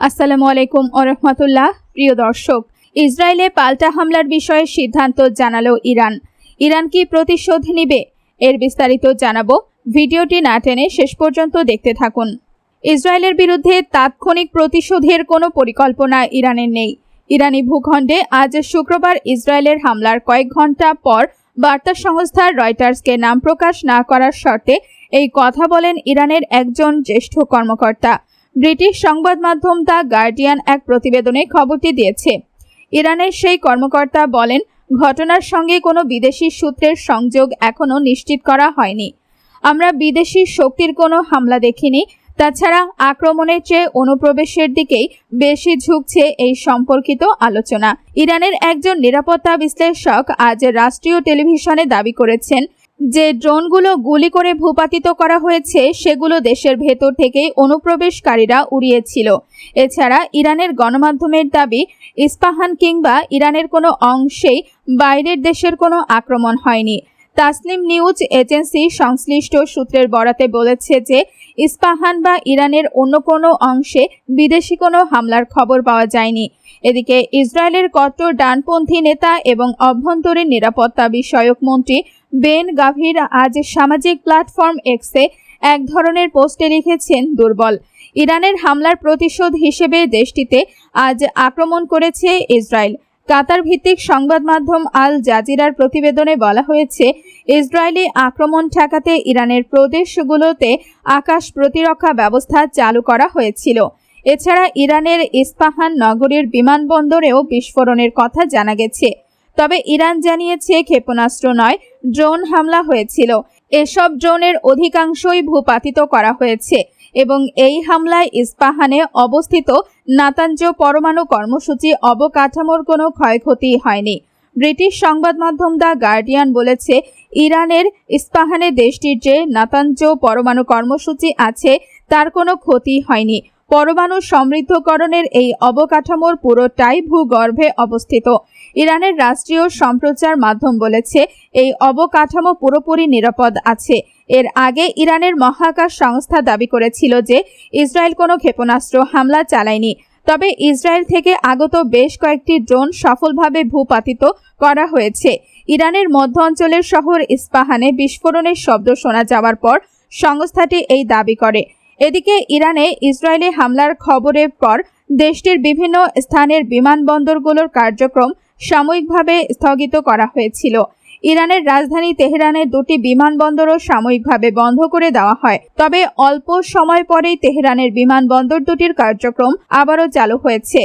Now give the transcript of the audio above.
আসসালামু আলাইকুম ওরহমতুল্লাহ প্রিয় দর্শক। ইসরায়েলে পাল্টা হামলার বিষয়ে সিদ্ধান্ত জানালো ইরান। ইরান কি প্রতিশোধ নিবে? এর বিস্তারিত জানাব। ভিডিওটি না টেনে শেষ পর্যন্ত দেখতে থাকুন। ইসরায়েলের বিরুদ্ধে তাৎক্ষণিক প্রতিশোধের কোনো পরিকল্পনা ইরানের নেই। ইরানি ভূখণ্ডে আজ শুক্রবার ইসরায়েলের হামলার কয়েক ঘণ্টা পর বার্তা সংস্থা রয়টার্সকে নাম প্রকাশ না করার শর্তে এই কথা বলেন ইরানের একজন জ্যেষ্ঠ কর্মকর্তা। ব্রিটিশ সংবাদ মাধ্যম দ্য গার্ডিয়ান এক প্রতিবেদনে খবরটি দিয়েছে। ইরানের সেই কর্মকর্তা বলেন, ঘটনার সঙ্গে কোনো বিদেশি সূত্রের সংযোগ এখনও নিশ্চিত করা হয়নি। আমরা বিদেশি শক্তির কোনো হামলা দেখিনি, তাছাড়া আক্রমণের চেয়ে অনুপ্রবেশের দিকেই বেশি ঝুঁকছে এই সম্পর্কিত আলোচনা। ইরানের একজন নিরাপত্তা বিশ্লেষক আজ রাষ্ট্রীয় টেলিভিশনে দাবি করেছেন যে ড্রোনগুলো গুলি করে ভূপাতিত করা হয়েছে, সেগুলো দেশের ভেতর থেকেই অনুপ্রবেশকারীরা উড়িয়েছিল। এছাড়া ইরানের গণমাধ্যমের দাবি, ইস্পাহান কিংবা ইরানের কোনো অংশেই বাইরের দেশের কোনো আক্রমণ হয়নি। তাসলিম নিউজ এজেন্সি সংশ্লিষ্ট সূত্রের বরাতে বলেছে যে, ইস্পাহান বা ইরানের অন্য কোনো অংশে বিদেশি কোনো হামলার খবর পাওয়া যায়নি। এদিকে ইসরায়েলের কট্টর ডানপন্থী নেতা এবং অভ্যন্তরীণ নিরাপত্তা বিষয়ক মন্ত্রী বেন গাভির আজ সামাজিক প্ল্যাটফর্ম এক্সে এক ধরনের পোস্টে লিখেছেন দুর্বল। ইরানের হামলার প্রতিশোধ হিসেবে দেশটিতে আজ আক্রমণ করেছে ইসরায়েল। কাতার ভিত্তিক সংবাদ মাধ্যম আল জাজিরার প্রতিবেদনে বলা হয়েছে, ইসরায়েলি আক্রমণ ঠেকাতে ইরানের প্রদেশগুলোতে আকাশ প্রতিরক্ষা ব্যবস্থা চালু করা হয়েছিল। এছাড়া ইরানের ইস্পাহান নগরীর বিমানবন্দরেও বিস্ফোরণের কথা জানা গেছে। তবে ইরান জানিয়েছে ক্ষেপণাস্ত্র নয়, ড্রোন হামলা হয়েছিল। এসব ড্রোনের অধিকাংশই ভূপাতিত করা হয়েছে এবং এই হামলায় ইস্পাহানে অবস্থিত নাতাঞ্জ পরমাণু কর্মসূচি অবকাঠামোর কোনো ক্ষয়ক্ষতি হয়নি। ব্রিটিশ সংবাদ মাধ্যম দ্য গার্ডিয়ান বলেছে, ইরানের ইস্পাহানে দেশটির যে নাতাঞ্জ পরমাণু কর্মসূচি আছে, তার কোনো ক্ষতি হয়নি। পরমাণু সমৃদ্ধকরণের এই অবকাঠামোর পুরোটাই ভূগর্ভে অবস্থিত। ইরানের রাষ্ট্রীয় সম্প্রচার মাধ্যম বলেছে, এই অবকাঠামো পুরোপুরি নিরাপদ আছে। এর আগে ইরানের মহাকাশ সংস্থা দাবি করেছিল যে, ইসরায়েল কোনো ক্ষেপণাস্ত্র হামলা চালায়নি। তবে ইসরায়েল থেকে আগত বেশ কয়েকটি ড্রোন সফলভাবে ভূপাতিত করা হয়েছে। ইরানের মধ্য অঞ্চলের শহর ইস্পাহানে বিস্ফোরণের শব্দ শোনা যাওয়ার পর সংস্থাটি এই দাবি করে। এদিকে ইরানে ইসরায়েলি হামলার খবরের পর দেশটির বিভিন্ন স্থানের বিমানবন্দরগুলোর কার্যক্রম সাময়িকভাবে স্থগিত করা হয়েছিল। ইরানের রাজধানী তেহরানের দুটি বিমানবন্দরও সাময়িকভাবে বন্ধ করে দেওয়া হয়। তবে অল্প সময় পরেই তেহরানের বিমানবন্দর দুটির কার্যক্রম আবারও চালু হয়েছে।